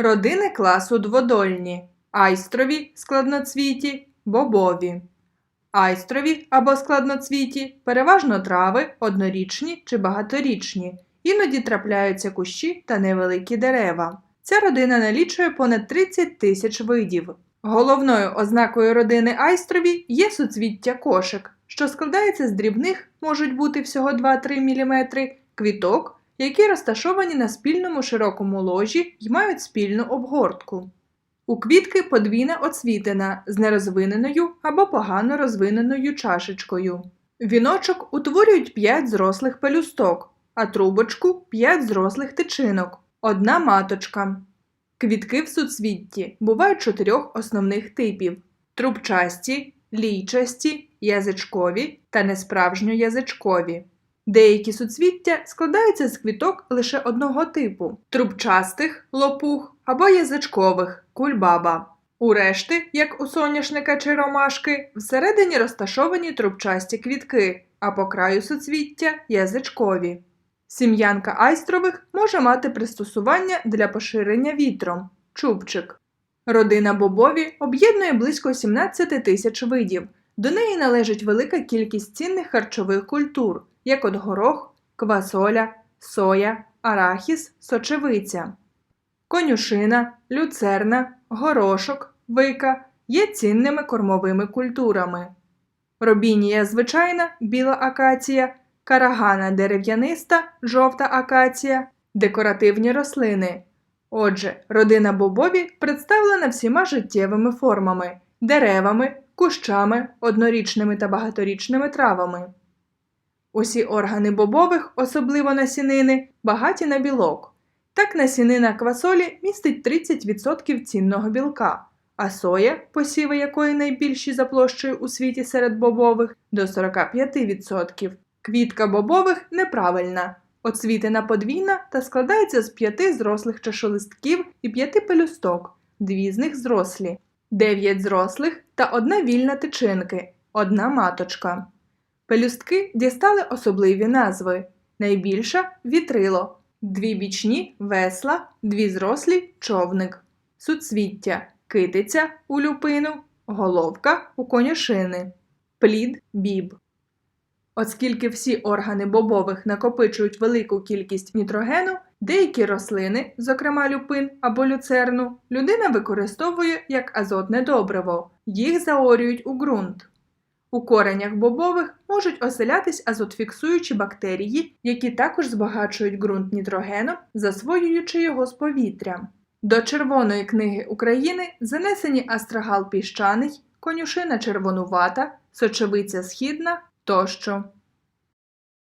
Родини класу дводольні. Айстрові складноцвіті, бобові. Айстрові або складноцвіті переважно трави, однорічні чи багаторічні. Іноді трапляються кущі та невеликі дерева. Ця родина налічує понад 30 тисяч видів. Головною ознакою родини айстрові є суцвіття кошик, що складається з дрібних, можуть бути всього 2-3 мм, квіток, які розташовані на спільному широкому ложі й мають спільну обгортку. У квітки подвійна оцвітина з нерозвиненою або погано розвиненою чашечкою. Віночок утворюють 5 зрослих пелюсток, а трубочку 5 зрослих тичинок, одна маточка. Квітки в суцвітті бувають чотирьох основних типів: трубчасті, лійчасті, язичкові та несправжньоязичкові. Деякі суцвіття складаються з квіток лише одного типу трубчастих лопух або язичкових кульбаба. У решти, як у соняшника чи ромашки, всередині розташовані трубчасті квітки, а по краю суцвіття язичкові. Сім'янка айстрових може мати пристосування для поширення вітром чубчик. Родина бобові об'єднує близько 17 тисяч видів. До неї належить велика кількість цінних харчових культур, як от горох, квасоля, соя, арахіс, сочевиця. Конюшина, люцерна, горошок, вика є цінними кормовими культурами. Робінія звичайна, біла акація, карагана дерев'яниста, жовта акація, декоративні рослини. Отже, родина бобові представлена всіма життєвими формами деревами, кущами, однорічними та багаторічними травами. Усі органи бобових, особливо насінини, багаті на білок. Так насінина квасолі містить 30% цінного білка, а соя, посіви якої найбільші за площею у світі серед бобових, до 45%. Квітка бобових неправильна, оцвітена подвійна та складається з п'яти зрослих чашолистків і п'яти пелюсток, дві з них зрослі, дев'ять зрослих та одна вільна тичинки, одна маточка. Пелюстки дістали особливі назви. Найбільша вітрило, дві бічні весла, дві зрослі човник, суцвіття, китиця у люпину, головка у конюшини, плід біб. Оскільки всі органи бобових накопичують велику кількість нітрогену, деякі рослини, зокрема люпин або люцерну, людина використовує як азотне добриво, їх заорюють у ґрунт. У коренях бобових можуть оселятись азотфіксуючі бактерії, які також збагачують ґрунт нітрогеном, засвоюючи його з повітря. До Червоної книги України занесені астрагал піщаний, конюшина червонувата, сочевиця східна тощо.